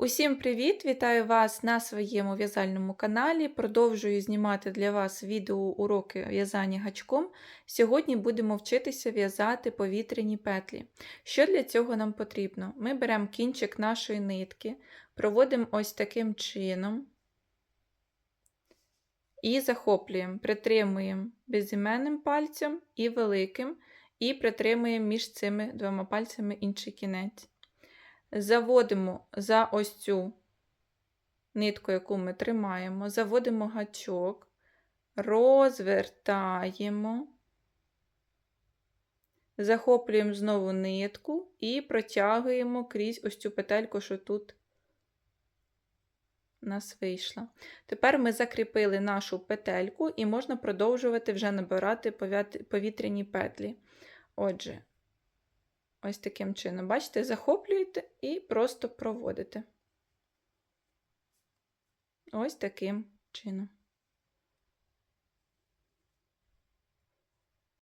Усім привіт! Вітаю вас на своєму в'язальному каналі. Продовжую знімати для вас відеоуроки в'язання гачком. Сьогодні будемо вчитися в'язати повітряні петлі. Що для цього нам потрібно? Ми беремо кінчик нашої нитки, проводимо ось таким чином і захоплюємо, притримуємо безіменним пальцем і великим, і притримуємо між цими двома пальцями інший кінець заводимо за ось цю нитку, яку ми тримаємо, заводимо гачок, розвертаємо, захоплюємо знову нитку і протягуємо крізь ось цю петельку, що тут нас вийшла. Тепер ми закріпили нашу петельку і можна продовжувати вже набирати повітряні петлі. Отже, Ось таким чином. Бачите, захоплюєте і просто проводите. Ось таким чином.